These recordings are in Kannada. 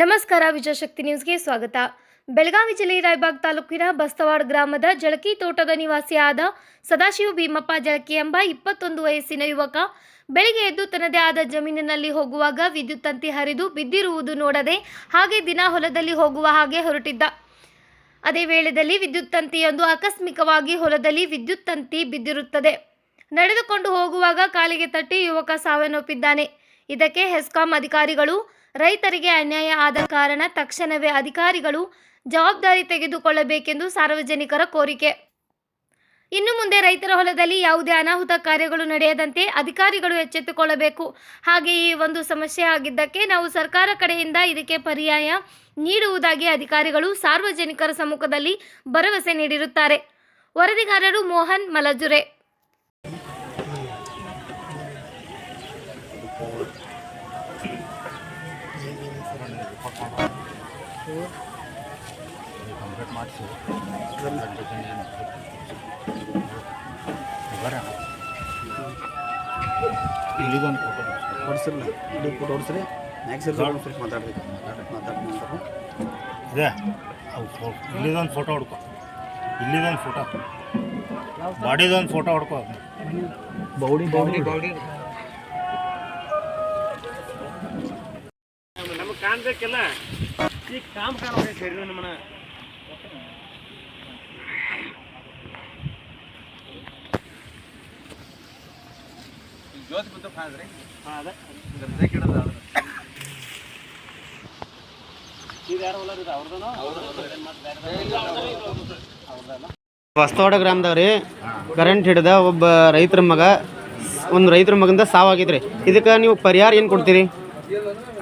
ನಮಸ್ಕಾರ ವಿಜಯಶಕ್ತಿ ನ್ಯೂಸ್ಗೆ ಸ್ವಾಗತ. ಬೆಳಗಾವಿ ಜಿಲ್ಲೆ ರಾಯಬಾಗ್ ತಾಲೂಕಿನ ಬಸ್ತವಾಡ್ ಗ್ರಾಮದ ಜಳಕಿ ತೋಟದ ನಿವಾಸಿಯಾದ ಸದಾಶಿವ ಭೀಮಪ್ಪ ಜಳಕಿ ಎಂಬ ಇಪ್ಪತ್ತೊಂದು ವಯಸ್ಸಿನ ಯುವಕ ಬೆಳಿಗ್ಗೆ ಎದ್ದು ತನ್ನದೇ ಆದ ಜಮೀನಿನಲ್ಲಿ ಹೋಗುವಾಗ ವಿದ್ಯುತ್ ತಂತಿ ಹರಿದು ಬಿದ್ದಿರುವುದು ನೋಡದೆ ಹಾಗೆ ದಿನ ಹೊಲದಲ್ಲಿ ಹೋಗುವ ಹಾಗೆ ಹೊರಟಿದ್ದ. ಅದೇ ವೇಳೆಯಲ್ಲಿ ವಿದ್ಯುತ್ ತಂತಿಯೊಂದು ಆಕಸ್ಮಿಕವಾಗಿ ಹೊಲದಲ್ಲಿ ವಿದ್ಯುತ್ ತಂತಿ ಬಿದ್ದಿರುತ್ತದೆ. ನಡೆದುಕೊಂಡು ಹೋಗುವಾಗ ಕಾಲಿಗೆ ತಟ್ಟಿ ಯುವಕ ಸಾವನ್ನಪ್ಪಿದ್ದಾನೆ. ಇದಕ್ಕೆ ಹೆಸ್ಕಾಂ ಅಧಿಕಾರಿಗಳು ರೈತರಿಗೆ ಅನ್ಯಾಯ ಆದ ಕಾರಣ ತಕ್ಷಣವೇ ಅಧಿಕಾರಿಗಳು ಜವಾಬ್ದಾರಿ ತೆಗೆದುಕೊಳ್ಳಬೇಕೆಂದು ಸಾರ್ವಜನಿಕರ ಕೋರಿಕೆ. ಇನ್ನು ಮುಂದೆ ರೈತರ ಹೊಲದಲ್ಲಿ ಯಾವುದೇ ಅನಾಹುತ ಕಾರ್ಯಗಳು ನಡೆಯದಂತೆ ಅಧಿಕಾರಿಗಳು ಎಚ್ಚೆತ್ತುಕೊಳ್ಳಬೇಕು. ಹಾಗೆ ಈ ಒಂದು ಸಮಸ್ಯೆ ಆಗಿದ್ದಕ್ಕೆ ನಾವು ಸರ್ಕಾರ ಕಡೆಯಿಂದ ಇದಕ್ಕೆ ಪರ್ಯಾಯ ನೀಡುವುದಾಗಿ ಅಧಿಕಾರಿಗಳು ಸಾರ್ವಜನಿಕರ ಸಮ್ಮುಖದಲ್ಲಿ ಭರವಸೆ ನೀಡಿರುತ್ತಾರೆ. ವರದಿಗಾರರು ಮೋಹನ್ ಮಲಜುರೆ. ಕಂಪ್ಲೀಟ್ ಮಾಡಿಸಿ ಫೋಟೋ ಹೊಡ್ಸಿರಲ್ಲ ಫೋಟೋ ಹೊಡ್ಸ್ರಿ ಸ್ವಲ್ಪ ಮಾತಾಡ್ಬೇಕು ಇದೆ ಅವು ಇಲ್ಲಿದೊಂದು ಫೋಟೋ ಹೊಡ್ಕೊ. ಇಲ್ಲಿದೊಂದು ಫೋಟೋ ಬಾಡಿದೊಂದು ಫೋಟೋ ಹೊಡ್ಕೊ ಬೌಡಿ. ಬೌಡಿ ಬೌಡಿ. ಕಾಣ್ಬೇಕಿಲ್ಲ? ಈಗ ಕಾಮ್ ಸರಿ ನಮ್ಮನ್ನ ಜ್ಯೋತಿ ಬಂತು ಕಾಣ್ರಿ ಹಾಂ, ಅದ. ಬ್ರೇಕ್ ಇಡೋದು ಇದು ಯಾರು ಹೊಲ ಇದು, ಅವ್ರದನೋ? ಬಸ್ತವಾಡ ಗ್ರಾಮದಾಗ ರೀ ಕರೆಂಟ್ ಹಿಡ್ದ ಒಬ್ಬ ರೈತರ ಮಗ, ಒಂದು ರೈತರ ಮಗಂದ ಸಾವಾಗಿದ್ರಿ ಇದಕ್ಕೆ ನೀವು ಪರಿಹಾರ ಏನು ಕೊಡ್ತೀರಿ?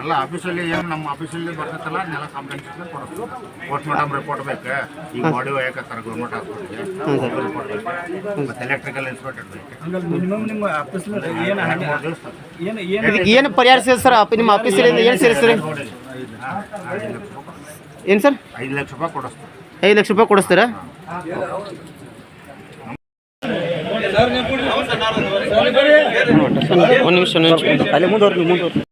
ಅಲ್ಲ ಆಫೀಸಲ್ಲಿ ಏನು ನಮ್ಮ ಆಫೀಸಲ್ಲಿ ಬರ್ತೈತಲ್ಲ ನೆಲ ಕಂಪ್ಲೇಂಟ್ ಕೊಡೋದು. ಪೋಸ್ಟ್ ಮೇಡಮ್ ರಿಪೋರ್ಟ್ ಬೇಕು ಈಗ ಬಾಡಿ ಒಯ್ಯಕತ್ತಾರ ಗೌರ್ಮೆಂಟ್ ಹಾಸ್ಪಿಟ್ಲಿಗೆ ರಿಪೋರ್ಟ್ ಬೇಕು. ಮತ್ತು ಎಲೆಕ್ಟ್ರಿಕಲ್ ಇನ್ಸ್ಪೆಕ್ಟರ್ ಬೇಕು. ಮಿನಿಮಮ್ ನಿಮ್ಮ ಆಫೀಸ್ನಲ್ಲಿ ಏನು ಪರಿಹಾರ ಸೇರಿ? ಸರ್ ನಿಮ್ಮ ಆಫೀಸಲ್ಲಿ ಏನು ಸೇರಿಸ್ತೀರಿ ಏನು ಸರ್? ಐದು ಲಕ್ಷ ರೂಪಾಯಿ ಕೊಡಿಸ್ತಾರೆ ಐದು ಲಕ್ಷ ರೂಪಾಯಿ ಕೊಡಿಸ್ತೀರಾ? ಒಂದು ನಿಮಿಷ ಮುಂದುವರ್ಲಿ ಮುಂದುವರ್ಲಿ